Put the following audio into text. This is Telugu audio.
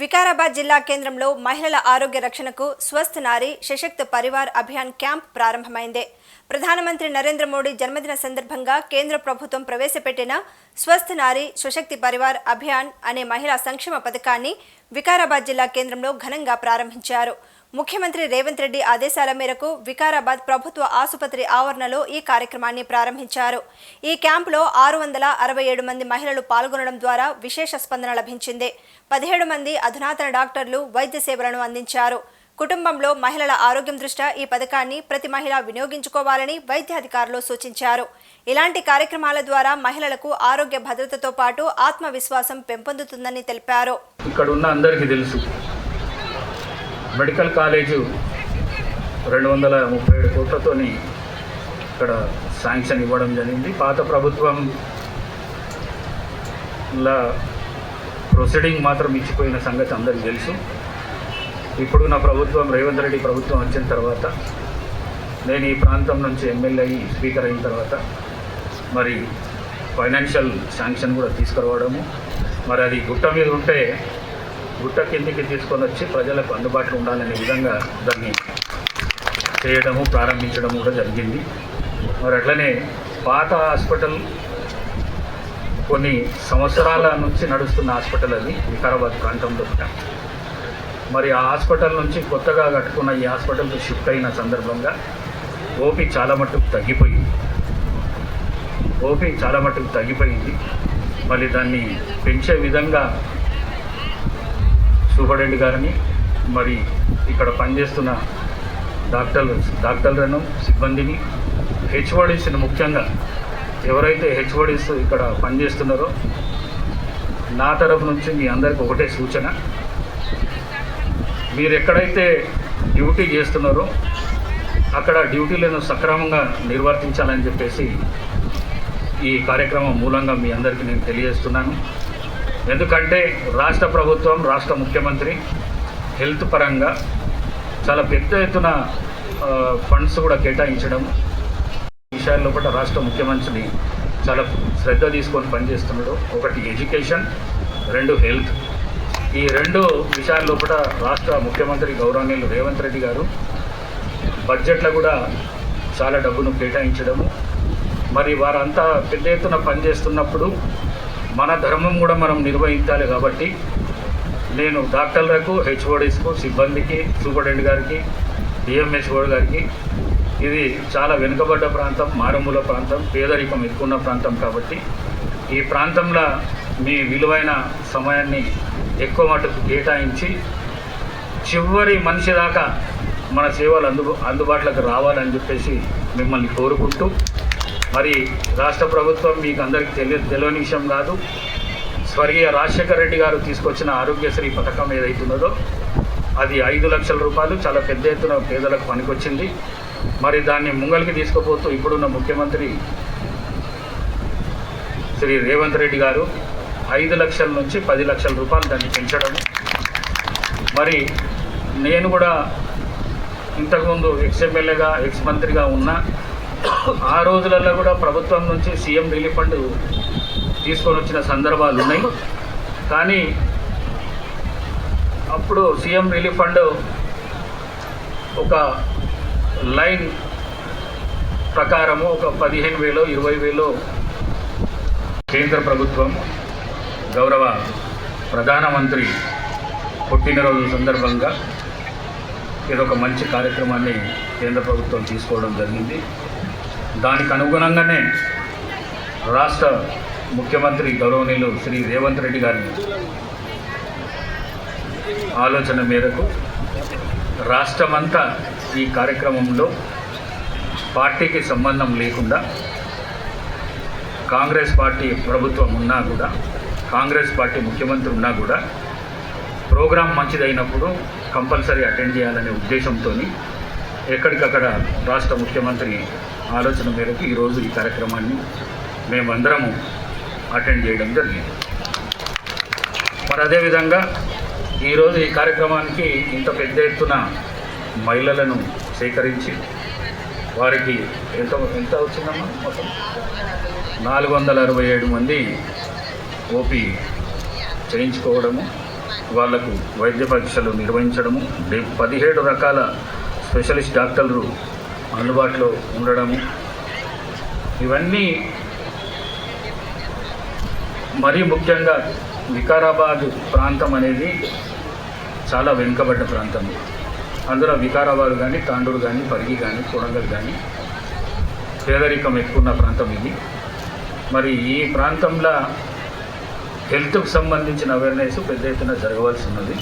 వికారాబాద్ జిల్లా కేంద్రంలో మహిళల ఆరోగ్య రక్షణకు స్వస్థ్ నారి సశక్త పరివార్ అభియాన్ క్యాంప్ ప్రారంభమైంది. ప్రధానమంత్రి నరేంద్ర మోడీ జన్మదిన సందర్భంగా కేంద్ర ప్రభుత్వం ప్రవేశపెట్టిన స్వస్థ్ నారి సుశక్తి పరివార్ అభియాన్ అనే మహిళా సంక్షేమ పథకాన్ని వికారాబాద్ జిల్లా కేంద్రంలో ఘనంగా ప్రారంభించారు. ముఖ్యమంత్రి రేవంత్ రెడ్డి ఆదేశాల మేరకు వికారాబాద్ ప్రభుత్వ ఆసుపత్రి ఆవరణలో ఈ కార్యక్రమాన్ని ప్రారంభించారు. ఈ క్యాంపులో ఆరు వందల అరవై ఏడు మంది మహిళలు పాల్గొనడం ద్వారా విశేష స్పందన లభించింది. పదిహేడు మంది అధునాతన డాక్టర్లు వైద్య సేవలను అందించారు. కుటుంబంలో మహిళల ఆరోగ్యం దృష్ట్యా ఈ పథకాన్ని ప్రతి మహిళ వినియోగించుకోవాలని వైద్యాధికారులు సూచించారు. ఇలాంటి కార్యక్రమాల ద్వారా మహిళలకు ఆరోగ్య భద్రతతో పాటు ఆత్మవిశ్వాసం పెంపొందుతుందని తెలిపారు. ఇక్కడ ఉన్న అందరికీ తెలుసు మెడికల్ కాలేజు రెండు వందల ముప్పై ఏడు కోట్లతోని ఇక్కడ శాంక్షన్ ఇవ్వడం జరిగింది. పాత ప్రభుత్వం లా ప్రొసీడింగ్ మాత్రం ఇచ్చిపోయిన సంగతి అందరికీ తెలుసు. ఇప్పుడు నా ప్రభుత్వం రేవంత్ రెడ్డి ప్రభుత్వం వచ్చిన తర్వాత నేను ఈ ప్రాంతం నుంచి ఎమ్మెల్యే అయ్యి స్పీకర్ అయిన తర్వాత మరి ఫైనాన్షియల్ శాంక్షన్ కూడా తీసుకురావడము మరి అది గుట్ట మీద ఉంటే గుట్ట కిందికి తీసుకొని వచ్చి ప్రజలకు అందుబాటులో ఉండాలనే విధంగా దాన్ని చేయడము ప్రారంభించడం కూడా జరిగింది. మరి అట్లనే పాత హాస్పిటల్ కొన్ని సంవత్సరాల నుంచి నడుస్తున్న హాస్పిటల్ అది వికారాబాద్ ప్రాంతంలో మరి ఆ హాస్పిటల్ నుంచి కొత్తగా కట్టుకున్న ఈ హాస్పిటల్కి షిఫ్ట్ అయిన సందర్భంగా ఓపీ చాలా మట్టుకు తగ్గిపోయింది. ఓపీ చాలా మట్టుకు తగ్గిపోయింది. మళ్ళీ దాన్ని పెంచే విధంగా సూపరింటెండెంట్ గారిని మరి ఇక్కడ పనిచేస్తున్న డాక్టర్లు డాక్టర్లను సిబ్బందిని హెచ్ఓడిస్ని ముఖ్యంగా ఎవరైతే హెచ్ఓడిస్ ఇక్కడ పనిచేస్తున్నారో నా తరఫు నుంచి మీ అందరికి ఒకటే సూచన. మీరు ఎక్కడైతే డ్యూటీ చేస్తున్నారో అక్కడ డ్యూటీలను సక్రమంగా నిర్వర్తించాలని చెప్పేసి ఈ కార్యక్రమం మూలంగా మీ అందరికీ నేను తెలియజేస్తున్నాను. ఎందుకంటే రాష్ట్ర ప్రభుత్వం రాష్ట్ర ముఖ్యమంత్రి హెల్త్ పరంగా చాలా పెద్ద ఎత్తున ఫండ్స్ కూడా కేటాయించడం విషయాల్లో కూడా రాష్ట్ర ముఖ్యమంత్రిని చాలా శ్రద్ధ తీసుకొని పనిచేస్తున్నాడు. ఒకటి ఎడ్యుకేషన్ రెండు హెల్త్. ఈ రెండు విషయాల్లో కూడా రాష్ట్ర ముఖ్యమంత్రి గౌరవనీయులు రేవంత్ రెడ్డి గారు బడ్జెట్లో కూడా చాలా డబ్బును కేటాయించడము. మరి వారంతా పెద్ద ఎత్తున పనిచేస్తున్నప్పుడు మన ధర్మం కూడా మనం నిర్వహించాలి కాబట్టి నేను డాక్టర్లకు హెచ్ఓడిస్కు సిబ్బందికి సూపరింటెండెంట్ గారికి డిఎంహెచ్ఓ గారికి ఇది చాలా వెనుకబడ్డ ప్రాంతం మారుమూల ప్రాంతం పేదరికం ఎక్కువ ఉన్న ప్రాంతం కాబట్టి ఈ ప్రాంతంలో మీ విలువైన సమయాన్ని ఎక్కువ మటుకు కేటాయించి చివరి మనిషి దాకా మన సేవలు అందు అందుబాటులోకి రావాలని చెప్పేసి మిమ్మల్ని కోరుకుంటూ మరి రాష్ట్ర ప్రభుత్వం మీకు అందరికీ తెలియ తెలియని విషయం కాదు. స్వర్గీయ రాజశేఖర రెడ్డి గారు తీసుకొచ్చిన ఆరోగ్యశ్రీ పథకం ఏదైతున్నదో అది ఐదు లక్షల రూపాయలు చాలా పెద్ద ఎత్తున పేదలకు పనికొచ్చింది. మరి దాన్ని ముంగలికి తీసుకుపోతూ ఇప్పుడున్న ముఖ్యమంత్రి శ్రీ రేవంత్ రెడ్డి గారు ఐదు లక్షల నుంచి పది లక్షల రూపాయలు దాన్ని పెంచడం మరి నేను కూడా ఇంతకుముందు ఎక్స్ ఎమ్మెల్యేగా ఎక్స్ మంత్రిగా ఉన్నా ఆ రోజులలో కూడా ప్రభుత్వం నుంచి సీఎం రిలీఫ్ ఫండ్ తీసుకొని వచ్చిన సందర్భాలు ఉన్నాయి. కానీ అప్పుడు సీఎం రిలీఫ్ ఫండ్ ఒక లైన్ ప్రకారము ఒక పదిహేను వేలు ఇరవై వేలు కేంద్ర ప్రభుత్వం గౌరవ ప్రధానమంత్రి పుట్టినరోజు సందర్భంగా ఇదొక మంచి కార్యక్రమాన్ని కేంద్ర ప్రభుత్వం తీసుకోవడం జరిగింది. దానికి అనుగుణంగానే రాష్ట్ర ముఖ్యమంత్రి గౌరవనీయులు శ్రీ రేవంత్ రెడ్డి గారి ఆలోచన మేరకు రాష్ట్రమంతా ఈ కార్యక్రమంలో పార్టీకి సంబంధం లేకుండా కాంగ్రెస్ పార్టీ ప్రభుత్వం ఉన్నా కూడా కాంగ్రెస్ పార్టీ ముఖ్యమంత్రి ఉన్నా కూడా ప్రోగ్రాం మంచిదైనప్పుడు కంపల్సరీ అటెండ్ చేయాలనే ఉద్దేశంతో ఎక్కడికక్కడ రాష్ట్ర ముఖ్యమంత్రి ఆలోచన మేరకు ఈరోజు ఈ కార్యక్రమాన్ని మేమందరము అటెండ్ చేయడం జరిగింది. మరి అదేవిధంగా ఈరోజు ఈ కార్యక్రమానికి ఇంత పెద్ద ఎత్తున మహిళలను సేకరించి వారికి ఎంత ఎంత వచ్చిందమ్మా? మొత్తం నాలుగు వందల అరవై ఏడు మంది ఓపీ చేయించుకోవడము వాళ్ళకు వైద్య పరీక్షలు నిర్వహించడము పదిహేడు రకాల స్పెషలిస్ట్ డాక్టర్లు అందుబాటులో ఉండడము ఇవన్నీ మరీ ముఖ్యంగా వికారాబాద్ ప్రాంతం అనేది చాలా వెనుకబడ్డ ప్రాంతం. అందులో వికారాబాద్ కానీ తాండూరు కానీ పరిగి కానీ కొడంగల్ కానీ పేదరికం ఎక్కువ ఉన్న ప్రాంతం ఇది. మరి ఈ ప్రాంతంలో హెల్త్కు సంబంధించిన అవేర్నెస్ పెద్ద ఎత్తున జరగవలసి ఉన్నది.